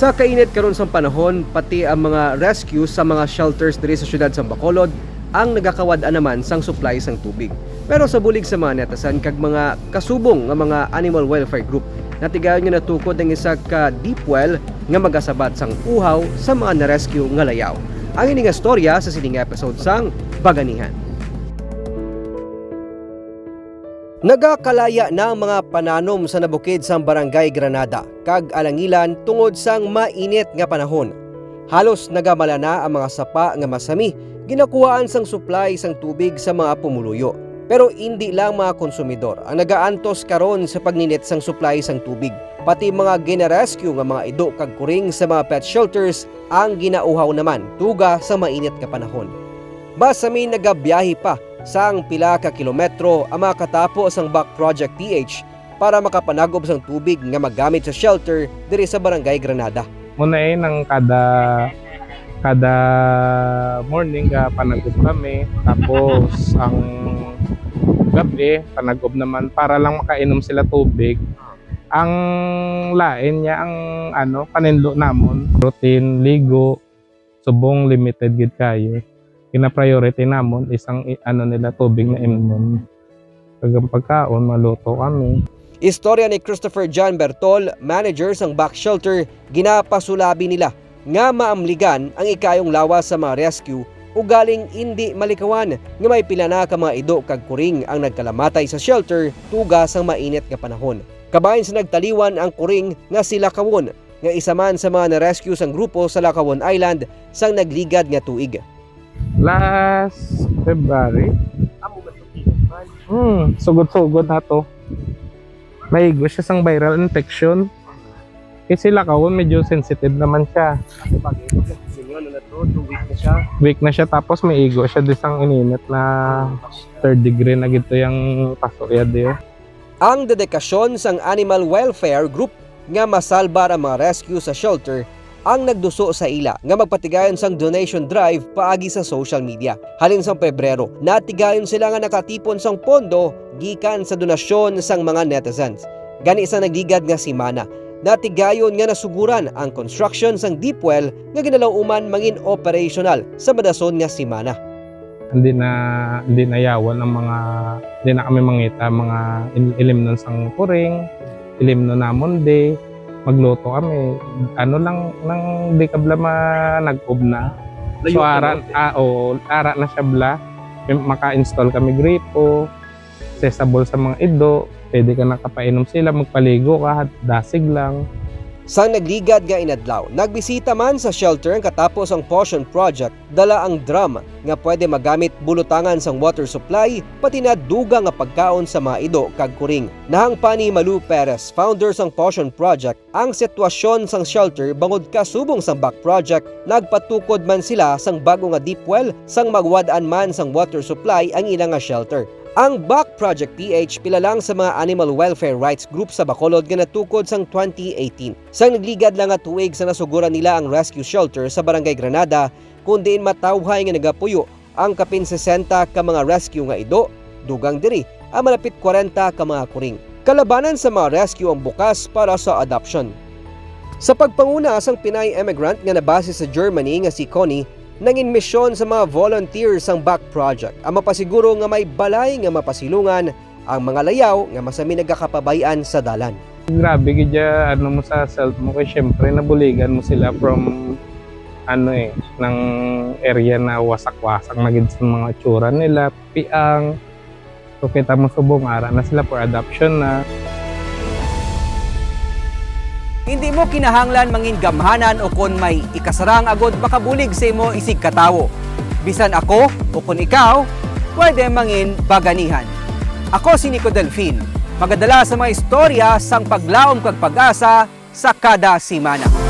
Sa kainit karon sa panahon, pati ang mga rescue sa mga shelters diri sa syudad sa Bacolod ang nagakawad-an naman sang supply sang tubig. Pero sa bulig sa mga netasan kag mga kasubong nga mga animal welfare group, natigayon nga natukod ang isa ka deep well nga magasabat sang uhaw sa mga na-rescue nga layaw. Ang ini nga storya sa sining episode sang Baganihan. Nagakalaya na ang mga pananom sa nabukid sa Barangay Granada kag alangilan tungod sang mainit nga panahon. Halos nagamala na ang mga sapa nga masami ginakuhaan sang supply sang tubig sa mga pumuluyo. Pero hindi lang mga konsumidor ang nagaantos karon sa pagninit sang supply sang tubig. Pati mga gina-rescue nga mga ido kag kuring sa mga pet shelters ang ginauhaw naman tuga sa mainit nga panahon. Masami nagabiyahe pa sang pila ka kilometro ang mga katapos ang Back Project PH para makapanagob sang tubig nga magamit sa shelter diri sa Barangay Granada. muna eh ng kada kada morning ka panagod kami tapos ang gabi panagod naman para lang makainom sila tubig ang lain niya ang ano paninlo namon routine ligo subong limited gid kayo kina priority namon isang ano nila tubig na inom kagang pagkaon maluto kami Istorya ni Christopher John Bertol, manager sang Back Shelter, ginapasulabi nila nga maamligan ang ikayong lawas sa mga rescue o galing hindi malikawan nga may pila na ka mga ido kag kuring ang nagkalamatay sa shelter tuga sang mainit nga panahon. Kabahin sa nagtaliwan ang kuring nga si Lakawon nga isa man sa mga na-rescue sang grupo sa Lakawon Island sang nagligad nga tuig. Last February Hmm, sugod-sugod na to. Maigo siya sang viral infection. Kasi lakawon medyo sensitive naman siya. Weak na siya tapos may igo siya di sang ininit na third degree na gito yung paso ya diyo. Ang dedikasyon sang Animal Welfare Group nga masalbar ang mga rescue sa shelter ang nagduso sa ila nga magpatigayon sang donation drive paagi sa social media. Halin sang Pebrero, natigayon sila nga nakatipon sang pondo gikan sa donasyon sang mga netizens. Gani sa nagligad nga si Mana, natigayon nga nasuguran ang construction sang deep well nga ginalauman mangin operational sa madason nga si Mana. Hindi na hindi na yawan ang mga hindi na kami mangita mga il- ilimnon sang kuring, ilimnon namon de magluto kami. Ano lang nang di kabla ma nag-ub na. So ara, ah, oo, ara na siya bla. Maka-install kami gripo, accessible sa mga ido, pwede ka nakapainom sila, magpaligo ka, dasig lang. Sang nagligad nga inadlaw, nagbisita man sa shelter ang katapos ang Potion Project, dala ang drum nga pwede magamit bulutangan sang water supply, pati na duga nga pagkaon sa mga ido kag kuring. Nahang Malu Perez, founder sang Potion Project, ang sitwasyon sang shelter bangod kasubong sang back project, nagpatukod man sila sang bago nga deep well sang magwad-an man sang water supply ang ilang nga shelter. Ang Back Project PH pila lang sa mga animal welfare rights group sa Bacolod nga natukod sang 2018. Sang nagligad lang nga tuig sa nasuguran nila ang rescue shelter sa Barangay Granada, kundi matawhay nga nagapuyo ang kapin 60 ka mga rescue nga ido, dugang diri ang malapit 40 ka mga kuring. Kalabanan sa mga rescue ang bukas para sa adoption. Sa pagpanguna sang Pinay immigrant nga nabase sa Germany nga si Connie, nangin misyon sa mga volunteers ang Back Project ang mapasiguro nga may balay nga mapasilungan ang mga layaw nga masami nagakapabayan sa dalan. Grabe gidya ano mo sa self mo kay syempre nabuligan mo sila from ano eh ng area na wasak-wasak na gid sa mga tsura nila, piang. So kita mo subong ara na sila for adoption na. Hindi mo kinahanglan mangin gamhanan o kon may ikasarang agod makabulig sa imo isig katawo. Bisan ako o kon ikaw, pwede mangin baganihan. Ako si Nico Delfin, magadala sa mga istorya sang paglaom kag pag-asa sa kada simana.